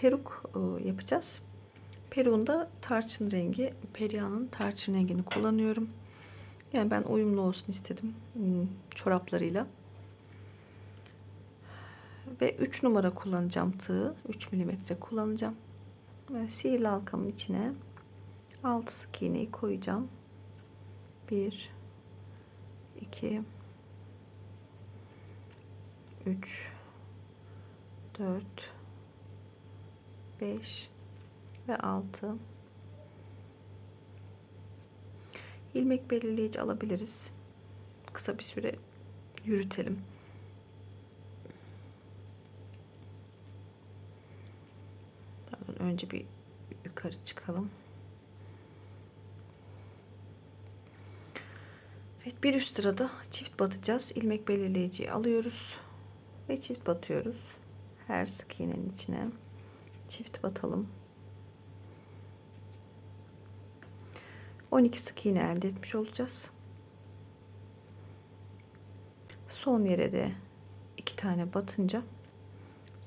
peruk e, yapacağız. Peruğun da tarçın rengi, Perihan'ın tarçın rengini kullanıyorum. Yani ben uyumlu olsun istedim hmm, çoraplarıyla. Ve 3 numara kullanacağım tığı. 3 milimetre kullanacağım. Ve sihirli halkamın içine 6 sık iğneyi koyacağım. 1 2 3 4 5 ve 6 ilmek belirleyici alabiliriz. Kısa bir süre yürütelim. Önce bir yukarı çıkalım. Evet bir üst sırada çift batacağız. İlmek belirleyiciyi alıyoruz ve çift batıyoruz. Her sık iğnenin içine çift batalım. 12 sık iğne elde etmiş olacağız. Son yere de iki tane batınca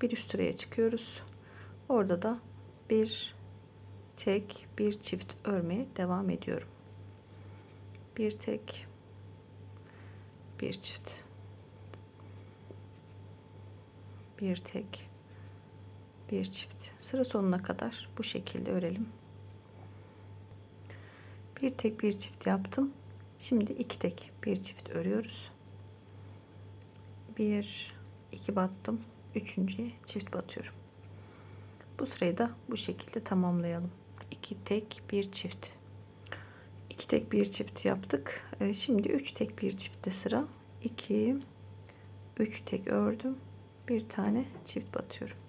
bir üst sıraya çıkıyoruz. Orada da bir tek bir çift örmeye devam ediyorum. Bir tek bir çift bir tek bir çift. Sıra sonuna kadar bu şekilde örelim. Bir tek bir çift yaptım. Şimdi iki tek bir çift örüyoruz. Bir iki battım. Üçüncüye çift batıyorum. Bu sırayı da bu şekilde tamamlayalım. İki tek bir çift. İki tek bir çift yaptık. Ee, şimdi üç tek bir çiftte sıra. 2 3 tek ördüm. Bir tane çift batıyorum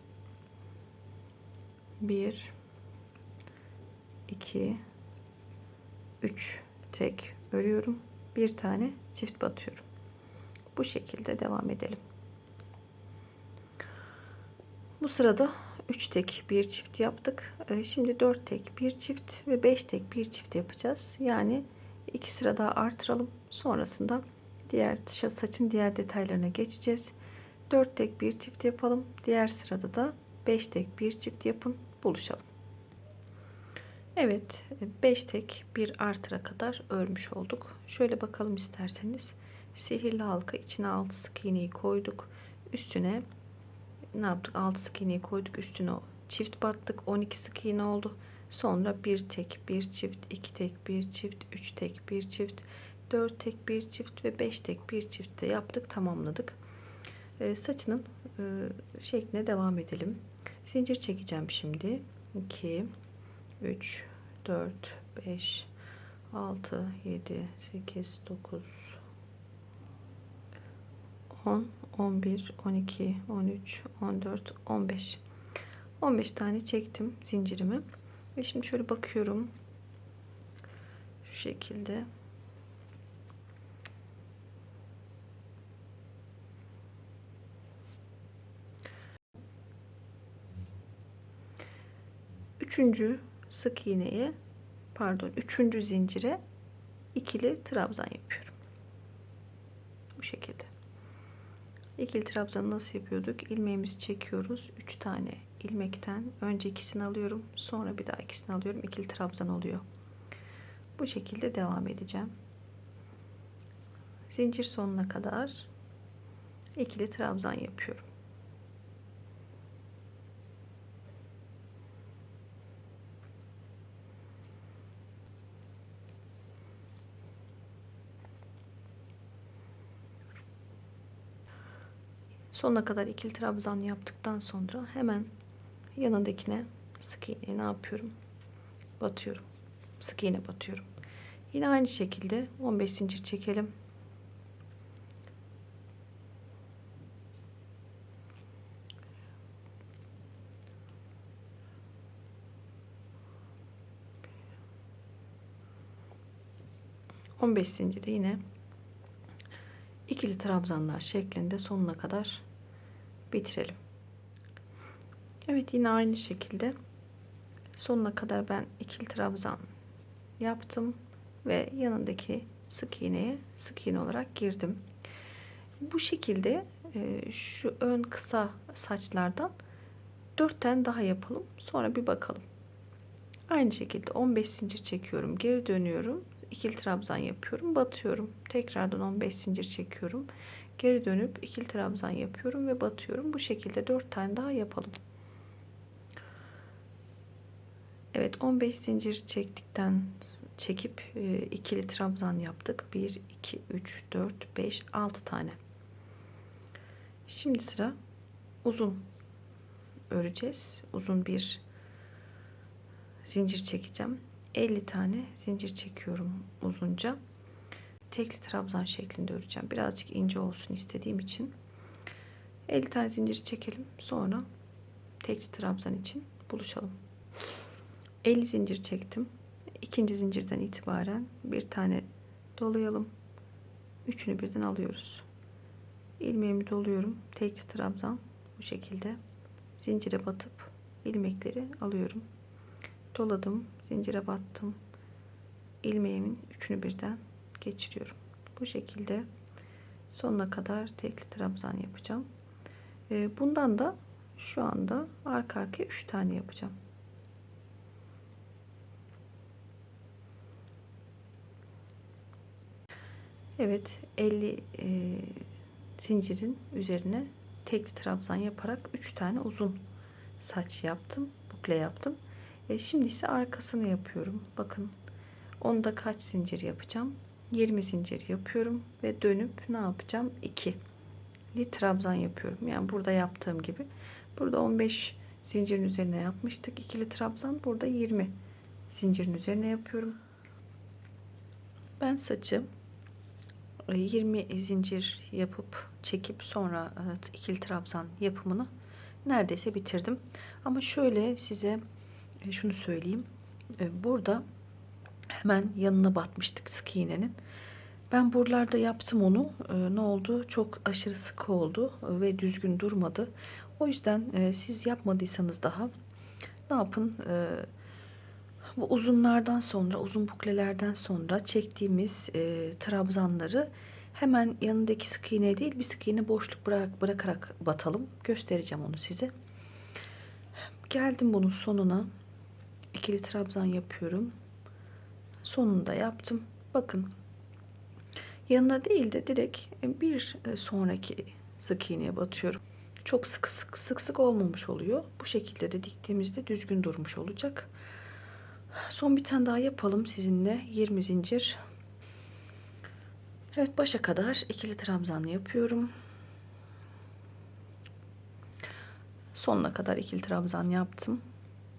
1 2 3 tek örüyorum. Bir tane çift batıyorum. Bu şekilde devam edelim. Bu sırada 3 tek bir çift yaptık. Ee, şimdi 4 tek bir çift ve 5 tek bir çift yapacağız. Yani iki sıra daha artıralım. Sonrasında diğer saçın diğer detaylarına geçeceğiz. 4 tek bir çift yapalım. Diğer sırada da 5 tek bir çift yapın buluşalım. Evet 5 tek bir artıra kadar örmüş olduk. Şöyle bakalım isterseniz. Sihirli halka içine 6 sık iğneyi koyduk. Üstüne ne yaptık? 6 sık iğneyi koyduk. Üstüne çift battık. 12 sık iğne oldu. Sonra bir tek bir çift iki tek bir çift üç tek bir çift 4 tek bir çift ve 5 tek bir çift de yaptık tamamladık. Ee, saçının e, şekline devam edelim zincir çekeceğim şimdi. 2 3 4 5 6 7 8 9 10 11 12 13 14 15 15 tane çektim zincirimi. Ve şimdi şöyle bakıyorum. Şu şekilde üçüncü sık iğneye pardon üçüncü zincire ikili trabzan yapıyorum. Bu şekilde. İkili trabzanı nasıl yapıyorduk? İlmeğimizi çekiyoruz. 3 tane ilmekten önce ikisini alıyorum. Sonra bir daha ikisini alıyorum. İkili trabzan oluyor. Bu şekilde devam edeceğim. Zincir sonuna kadar ikili trabzan yapıyorum sonuna kadar ikili trabzan yaptıktan sonra hemen yanındakine sık iğne ne yapıyorum? Batıyorum. Sık iğne batıyorum. Yine aynı şekilde 15 zincir çekelim. On beş zincirde yine ikili trabzanlar şeklinde sonuna kadar bitirelim. Evet yine aynı şekilde sonuna kadar ben ikili trabzan yaptım ve yanındaki sık iğneye sık iğne olarak girdim. Bu şekilde e, şu ön kısa saçlardan 4 tane daha yapalım. Sonra bir bakalım. Aynı şekilde 15 zincir çekiyorum. Geri dönüyorum. İkili trabzan yapıyorum. Batıyorum. Tekrardan 15 zincir çekiyorum. Geri dönüp ikili trabzan yapıyorum ve batıyorum. Bu şekilde 4 tane daha yapalım. Evet 15 zincir çektikten çekip e, ikili trabzan yaptık. 1 2 3 4 5 6 tane. Şimdi sıra uzun öreceğiz. Uzun bir zincir çekeceğim. 50 tane zincir çekiyorum uzunca. Tekli trabzan şeklinde öreceğim. Birazcık ince olsun istediğim için. 50 tane zincir çekelim. Sonra tekli trabzan için buluşalım. 50 zincir çektim. İkinci zincirden itibaren bir tane dolayalım. Üçünü birden alıyoruz. İlmeğimi doluyorum. Tekli trabzan bu şekilde zincire batıp ilmekleri alıyorum. Doladım, zincire battım. ilmeğimin üçünü birden geçiriyorum. Bu şekilde sonuna kadar tekli trabzan yapacağım. Ee, bundan da şu anda arka arkaya 3 tane yapacağım. Evet 50 e, zincirin üzerine tekli trabzan yaparak 3 tane uzun saç yaptım. Bukle yaptım. E, şimdi ise arkasını yapıyorum. Bakın onda kaç zincir yapacağım? 20 zincir yapıyorum ve dönüp ne yapacağım? 2 li trabzan yapıyorum. Yani burada yaptığım gibi. Burada 15 zincirin üzerine yapmıştık. İkili trabzan. Burada 20 zincirin üzerine yapıyorum. Ben saçı 20 e, zincir yapıp çekip sonra e, ikili trabzan yapımını neredeyse bitirdim. Ama şöyle size şunu söyleyeyim. Burada hemen yanına batmıştık sık iğnenin. Ben buralarda yaptım onu. Ne oldu? Çok aşırı sıkı oldu ve düzgün durmadı. O yüzden siz yapmadıysanız daha ne yapın? Bu uzunlardan sonra, uzun buklelerden sonra çektiğimiz e, trabzanları hemen yanındaki sık iğne değil bir sık iğne boşluk bırak, bırakarak batalım. Göstereceğim onu size. Geldim bunun sonuna. İkili trabzan yapıyorum. Sonunda yaptım. Bakın. Yanına değil de direkt bir sonraki sık iğneye batıyorum. Çok sık sık sık sık olmamış oluyor. Bu şekilde de diktiğimizde düzgün durmuş olacak. Son bir tane daha yapalım sizinle. 20 zincir. Evet başa kadar ikili trabzan yapıyorum. Sonuna kadar ikili trabzan yaptım.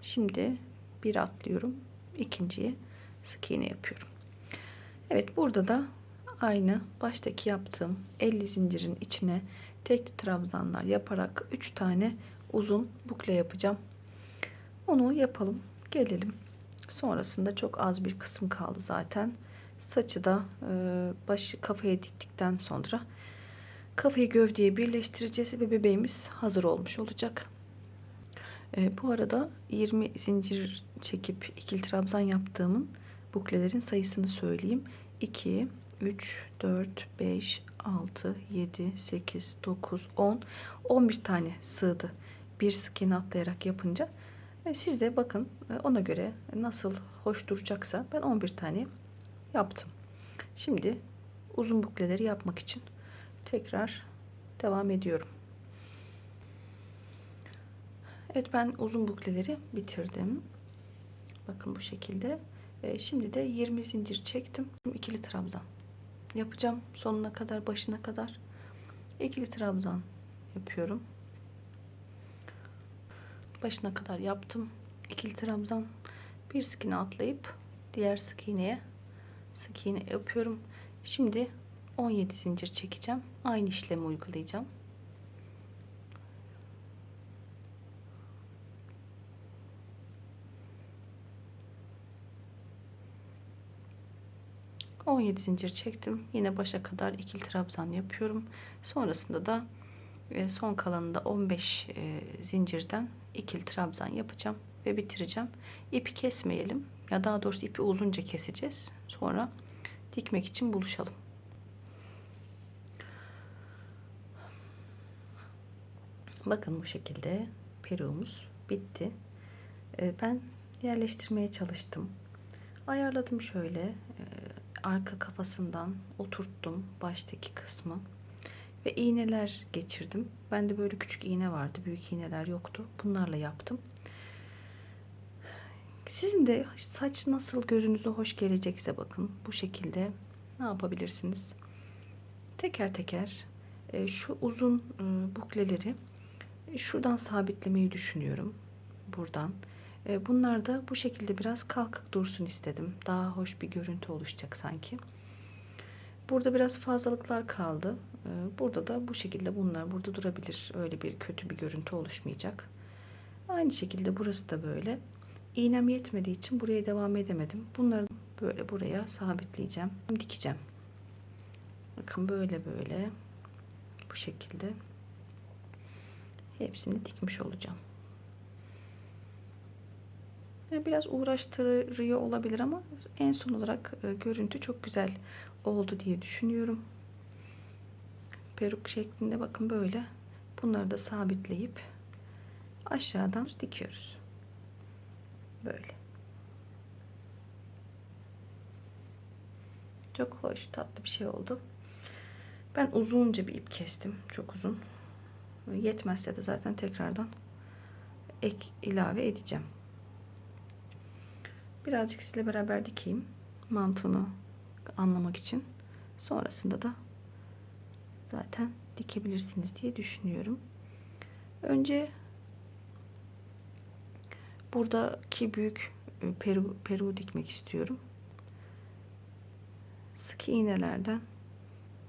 Şimdi bir atlıyorum. İkinciye sık iğne yapıyorum. Evet burada da aynı baştaki yaptığım 50 zincirin içine tek trabzanlar yaparak 3 tane uzun bukle yapacağım. Onu yapalım. Gelelim. Sonrasında çok az bir kısım kaldı zaten. Saçı da e, başı kafaya diktikten sonra kafayı gövdeye birleştireceğiz ve bebeğimiz hazır olmuş olacak. E, bu arada 20 zincir çekip ikili trabzan yaptığımın buklelerin sayısını söyleyeyim. 2, 3, 4, 5, 6, 7, 8, 9, 10, 11 tane sığdı. Bir sık atlayarak yapınca e, siz de bakın e, ona göre nasıl hoş duracaksa ben 11 tane yaptım. Şimdi uzun bukleleri yapmak için tekrar devam ediyorum. Evet ben uzun bukleleri bitirdim. Bakın bu şekilde. E, şimdi de 20 zincir çektim. ikili trabzan yapacağım sonuna kadar başına kadar ikili trabzan yapıyorum başına kadar yaptım. İkili trabzan bir sık iğne atlayıp diğer sık iğneye sık iğne yapıyorum. Şimdi 17 zincir çekeceğim. Aynı işlemi uygulayacağım. On yedi zincir çektim. Yine başa kadar ikili trabzan yapıyorum. Sonrasında da e, son kalanında 15 e, zincirden ikili trabzan yapacağım ve bitireceğim. İpi kesmeyelim. Ya daha doğrusu ipi uzunca keseceğiz. Sonra dikmek için buluşalım. Bakın bu şekilde peruğumuz bitti. Ee, ben yerleştirmeye çalıştım. Ayarladım şöyle. Arka kafasından oturttum baştaki kısmı. Ve iğneler geçirdim. Bende böyle küçük iğne vardı. Büyük iğneler yoktu. Bunlarla yaptım. Sizin de saç nasıl gözünüze hoş gelecekse bakın bu şekilde ne yapabilirsiniz? Teker teker e, şu uzun e, bukleleri şuradan sabitlemeyi düşünüyorum. Buradan. E, bunlar da bu şekilde biraz kalkık dursun istedim. Daha hoş bir görüntü oluşacak sanki. Burada biraz fazlalıklar kaldı. E, burada da bu şekilde bunlar burada durabilir. Öyle bir kötü bir görüntü oluşmayacak. Aynı şekilde burası da böyle. İğnem yetmediği için buraya devam edemedim. Bunları böyle buraya sabitleyeceğim. Dikeceğim. Bakın böyle böyle bu şekilde hepsini dikmiş olacağım. Biraz uğraştırıyor olabilir ama en son olarak e, görüntü çok güzel oldu diye düşünüyorum. Peruk şeklinde bakın böyle. Bunları da sabitleyip aşağıdan dikiyoruz. Böyle. Çok hoş, tatlı bir şey oldu. Ben uzunca bir ip kestim. Çok uzun. Yetmezse de zaten tekrardan ek ilave edeceğim. Birazcık sizle beraber dikeyim. Mantığını anlamak için. Sonrasında da zaten dikebilirsiniz diye düşünüyorum. Önce buradaki büyük e, peru, peru dikmek istiyorum. Sık iğnelerden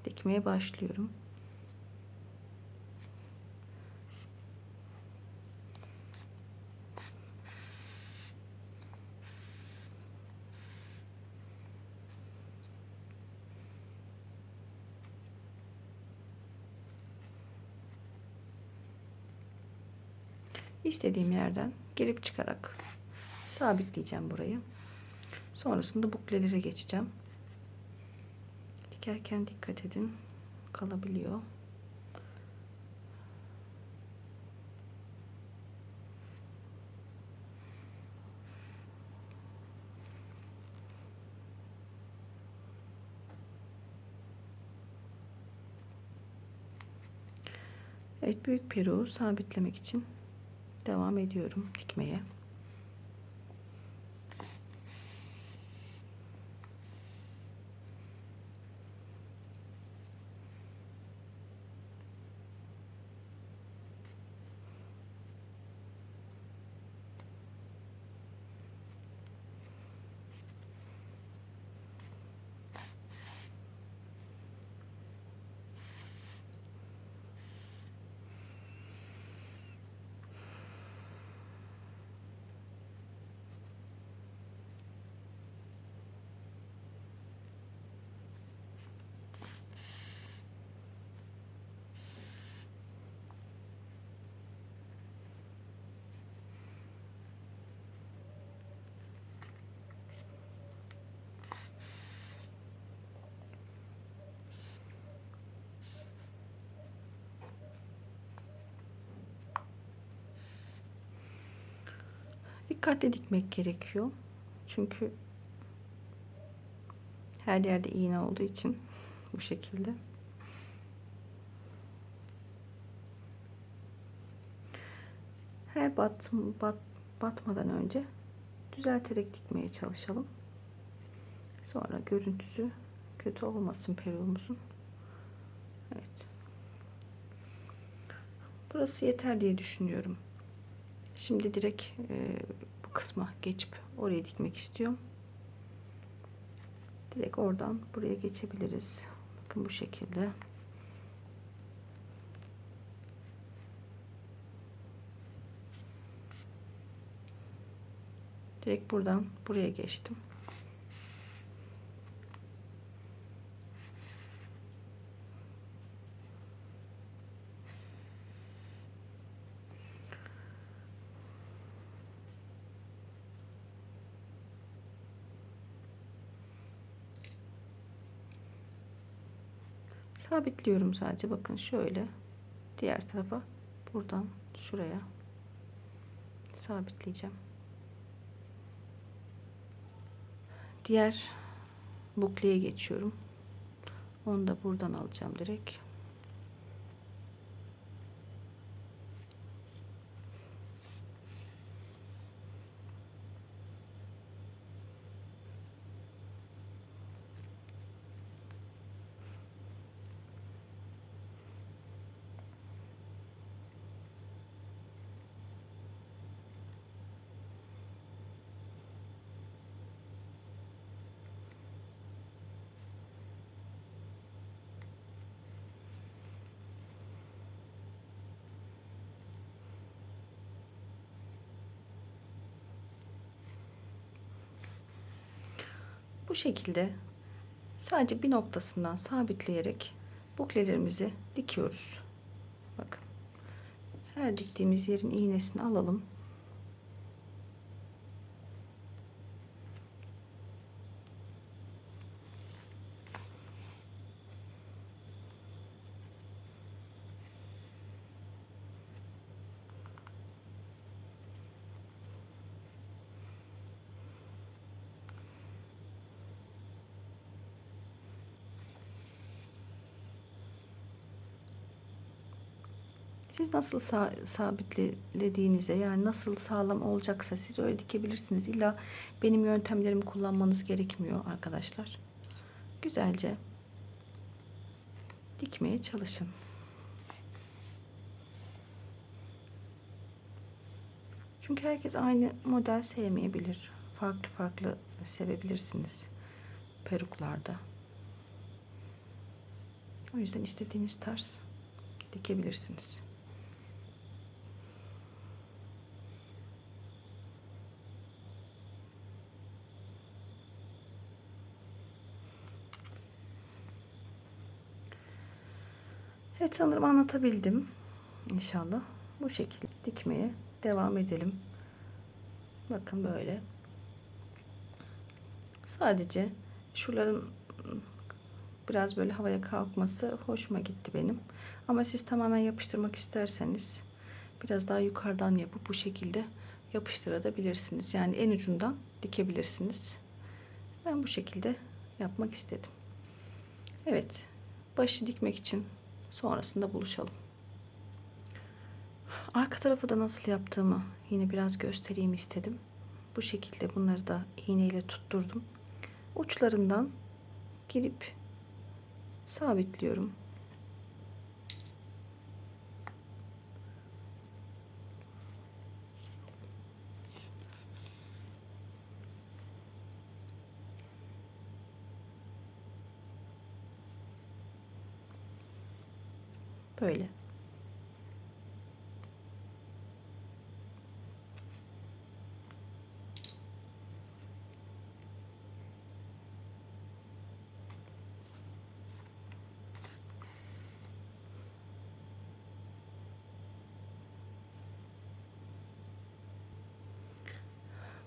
dikmeye başlıyorum. İstediğim yerden girip çıkarak sabitleyeceğim burayı. Sonrasında buklelere geçeceğim. Dikerken dikkat edin. Kalabiliyor. Evet büyük peruğu sabitlemek için devam ediyorum dikmeye. Dikkatli dikmek gerekiyor. Çünkü her yerde iğne olduğu için bu şekilde. Her bat, bat, batmadan önce düzelterek dikmeye çalışalım. Sonra görüntüsü kötü olmasın peruğumuzun. Evet. Burası yeter diye düşünüyorum. Şimdi direkt e, bu kısma geçip oraya dikmek istiyorum. Direkt oradan buraya geçebiliriz. Bakın bu şekilde. Direkt buradan buraya geçtim. Sabitliyorum sadece bakın şöyle diğer tarafa buradan şuraya sabitleyeceğim. Diğer bukleye geçiyorum. Onu da buradan alacağım direkt. Bu şekilde sadece bir noktasından sabitleyerek buklelerimizi dikiyoruz. Bakın. Her diktiğimiz yerin iğnesini alalım. Siz nasıl sa sabitlediğinize yani nasıl sağlam olacaksa siz öyle dikebilirsiniz. İlla benim yöntemlerimi kullanmanız gerekmiyor arkadaşlar. Güzelce dikmeye çalışın. Çünkü herkes aynı model sevmeyebilir. Farklı farklı sevebilirsiniz peruklarda. O yüzden istediğiniz tarz dikebilirsiniz. Evet sanırım anlatabildim. İnşallah. Bu şekilde dikmeye devam edelim. Bakın böyle. Sadece şuraların biraz böyle havaya kalkması hoşuma gitti benim. Ama siz tamamen yapıştırmak isterseniz biraz daha yukarıdan yapıp bu şekilde yapıştırabilirsiniz. Yani en ucundan dikebilirsiniz. Ben bu şekilde yapmak istedim. Evet. Başı dikmek için Sonrasında buluşalım. Arka tarafı da nasıl yaptığımı yine biraz göstereyim istedim. Bu şekilde bunları da iğneyle tutturdum. Uçlarından girip sabitliyorum. Böyle.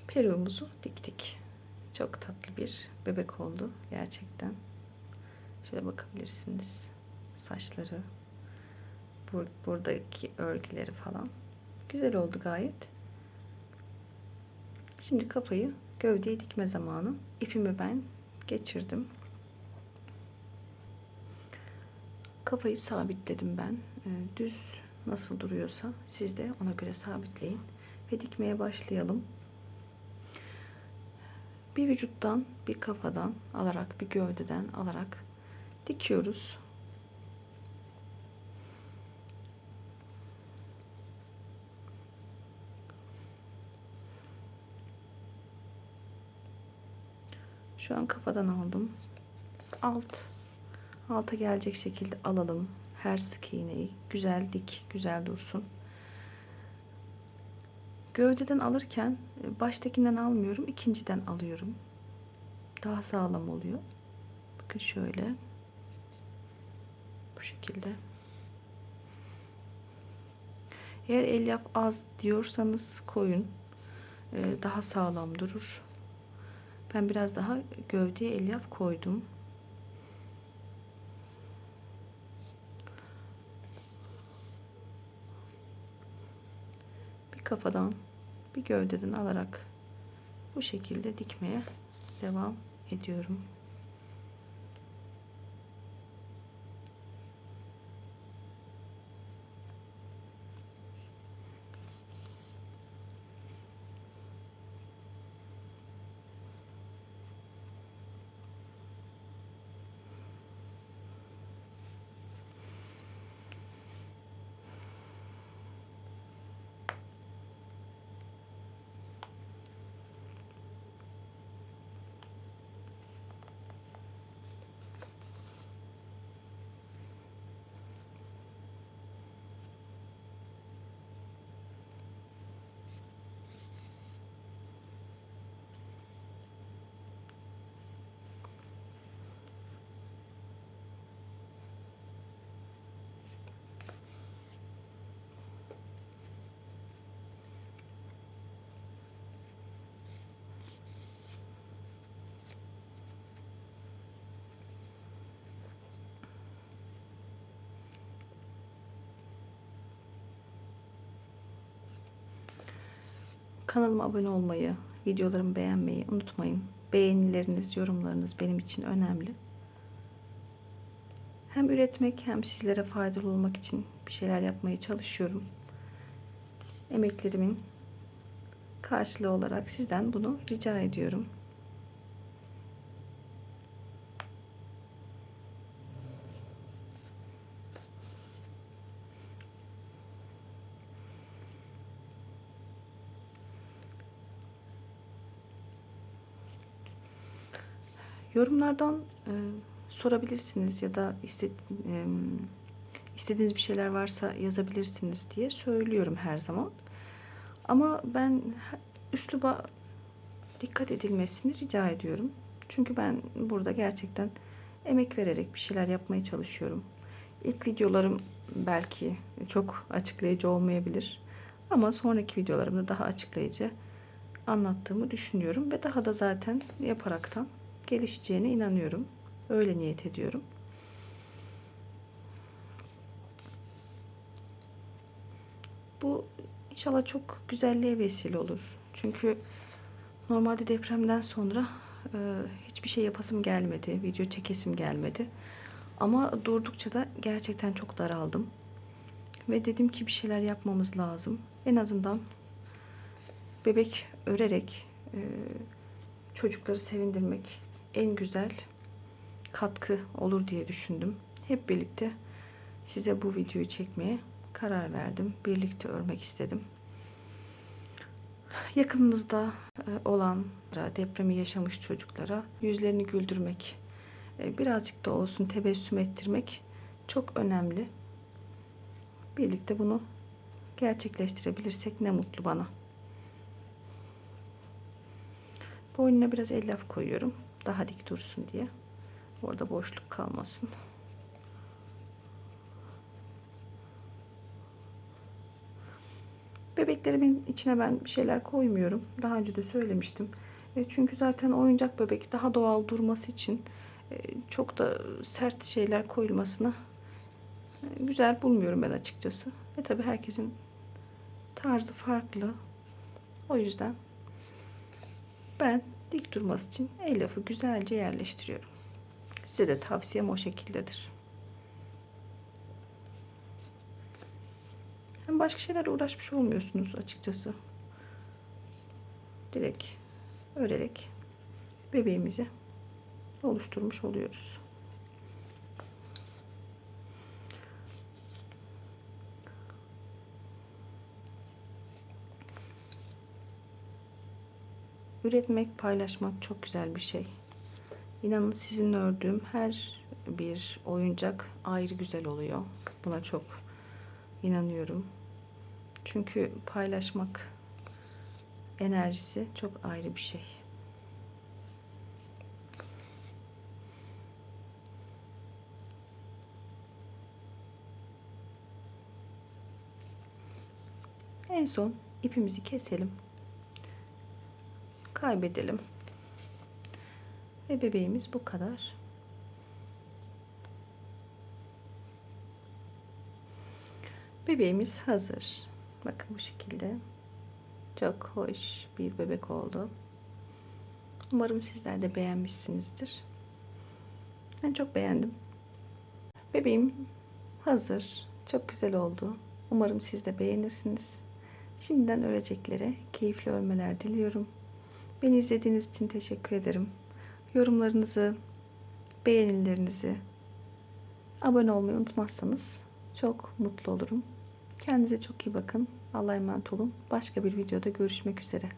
Peruğumuzu diktik. Çok tatlı bir bebek oldu gerçekten. Şöyle bakabilirsiniz. Saçları bur buradaki örgüleri falan. Güzel oldu gayet. Şimdi kafayı gövdeye dikme zamanı. İpimi ben geçirdim. Kafayı sabitledim ben. Ee, düz nasıl duruyorsa siz de ona göre sabitleyin ve dikmeye başlayalım. Bir vücuttan, bir kafadan alarak, bir gövdeden alarak dikiyoruz. Şu an kafadan aldım. Alt alta gelecek şekilde alalım. Her sık iğneyi güzel dik, güzel dursun. Gövdeden alırken e, baştakinden almıyorum, ikinciden alıyorum. Daha sağlam oluyor. Bakın şöyle. Bu şekilde. Eğer elyaf az diyorsanız koyun. E, daha sağlam durur. Ben biraz daha gövdeye elyaf koydum. Bir kafadan bir gövdeden alarak bu şekilde dikmeye devam ediyorum. Kanalıma abone olmayı, videolarımı beğenmeyi unutmayın. Beğenileriniz, yorumlarınız benim için önemli. Hem üretmek hem sizlere faydalı olmak için bir şeyler yapmaya çalışıyorum. Emeklerimin karşılığı olarak sizden bunu rica ediyorum. Yorumlardan e, sorabilirsiniz ya da iste, e, istediğiniz bir şeyler varsa yazabilirsiniz diye söylüyorum her zaman. Ama ben üsluba dikkat edilmesini rica ediyorum. Çünkü ben burada gerçekten emek vererek bir şeyler yapmaya çalışıyorum. İlk videolarım belki çok açıklayıcı olmayabilir. Ama sonraki videolarımda daha açıklayıcı anlattığımı düşünüyorum ve daha da zaten yaparaktan gelişeceğine inanıyorum. Öyle niyet ediyorum. Bu inşallah çok güzelliğe vesile olur. Çünkü normalde depremden sonra e, hiçbir şey yapasım gelmedi. Video çekesim gelmedi. Ama durdukça da gerçekten çok daraldım. Ve dedim ki bir şeyler yapmamız lazım. En azından bebek örerek e, çocukları sevindirmek en güzel katkı olur diye düşündüm. Hep birlikte size bu videoyu çekmeye karar verdim. Birlikte örmek istedim. Yakınınızda e, olan depremi yaşamış çocuklara yüzlerini güldürmek, e, birazcık da olsun tebessüm ettirmek çok önemli. Birlikte bunu gerçekleştirebilirsek ne mutlu bana. Boynuna biraz elyaf koyuyorum daha dik dursun diye. Orada boşluk kalmasın. Bebeklerimin içine ben bir şeyler koymuyorum. Daha önce de söylemiştim. E, çünkü zaten oyuncak bebek daha doğal durması için e, çok da sert şeyler koyulmasını e, güzel bulmuyorum ben açıkçası. E tabi herkesin tarzı farklı. O yüzden ben dik durması için el lafı güzelce yerleştiriyorum. Size de tavsiyem o şekildedir. Hem başka şeylerle uğraşmış olmuyorsunuz açıkçası. Direkt örerek bebeğimizi oluşturmuş oluyoruz. Üretmek, paylaşmak çok güzel bir şey. İnanın sizin ördüğüm her bir oyuncak ayrı güzel oluyor. Buna çok inanıyorum. Çünkü paylaşmak enerjisi çok ayrı bir şey. En son ipimizi keselim kaybedelim. Ve bebeğimiz bu kadar. Bebeğimiz hazır. Bakın bu şekilde. Çok hoş bir bebek oldu. Umarım sizler de beğenmişsinizdir. Ben çok beğendim. Bebeğim hazır. Çok güzel oldu. Umarım siz de beğenirsiniz. Şimdiden öreceklere keyifli örmeler diliyorum. Beni izlediğiniz için teşekkür ederim. Yorumlarınızı, beğenilerinizi, abone olmayı unutmazsanız çok mutlu olurum. Kendinize çok iyi bakın. Allah'a emanet olun. Başka bir videoda görüşmek üzere.